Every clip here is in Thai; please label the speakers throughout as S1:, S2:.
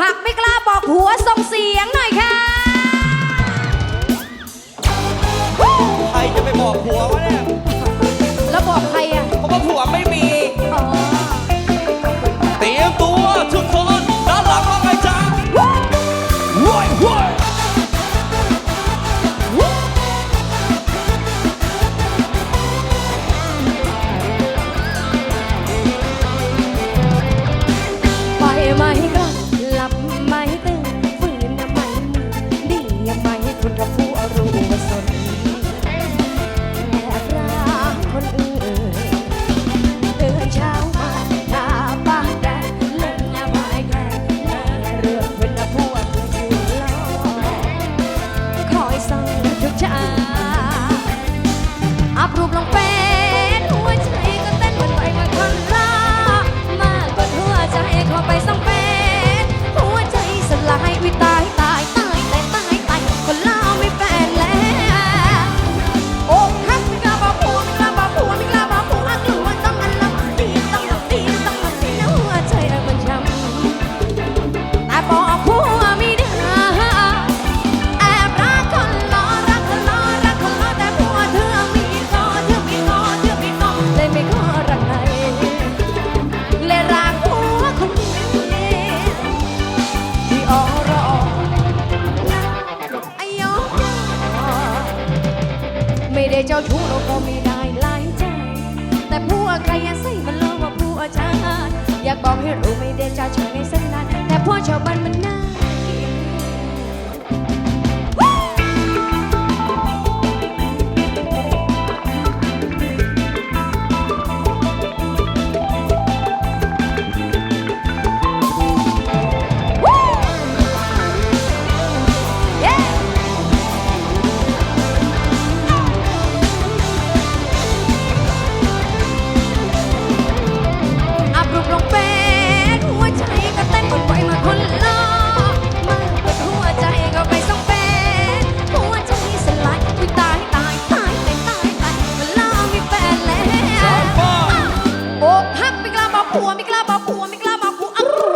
S1: หักไม่กล้าบอกหัวส่งเสียงหน่อยค่ะ
S2: ใครจะไปบอกผัววะเนี่ยาย ก็ไม่
S1: ได้หลายใจ แต่ผัวใครอย่าใส่มันเลยว่าผัวฉันอยากบอกให้รู้ไม่ได้เจ้าชายในเส้นนั้นแต่ผัวชาวบ้านมัน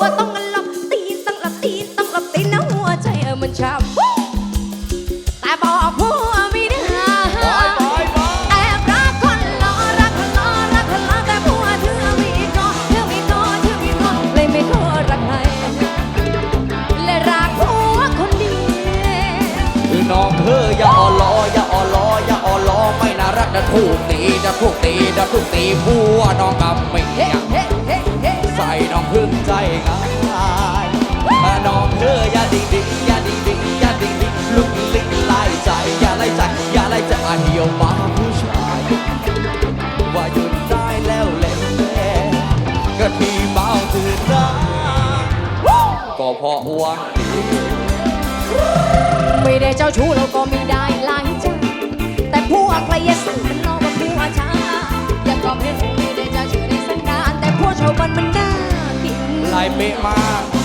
S1: วอะผัวต้องกันลับตีนต้องลับตีนต้องลับตีนนะหัวใจเออมันช้ำแต่บอกผัวไม่ได้
S2: บา
S1: แอบรักคนรอรักคนรอรักคนรอแต่ผัวเธอไมีคอเธอไมีคอเธอไมีคอเลยไม่ขอรักใครเลยรักผัวคนเดียว
S2: น้องเธออย่าอ่อนล้ออย่าอ่อนล้ออย่าอ่อนล้อไม่น่ารักจะถูกตีจะถูกตีจะถูกตีผัวน้องกำไม่
S1: เฮ้
S2: อ พราะหวังดี
S1: ไม่ได้เจ้าชู้เราก็ไม่ได้หลายใจแต่ผัวใครอย่าสั่งมันรอว่าผัวช้าอย่าก็ไม่รู้ไม่ได้เจ้าชู้ในสันดานแต่ผัวชาวบ้านมันน่ากิน
S2: ลายเป๊ะมาก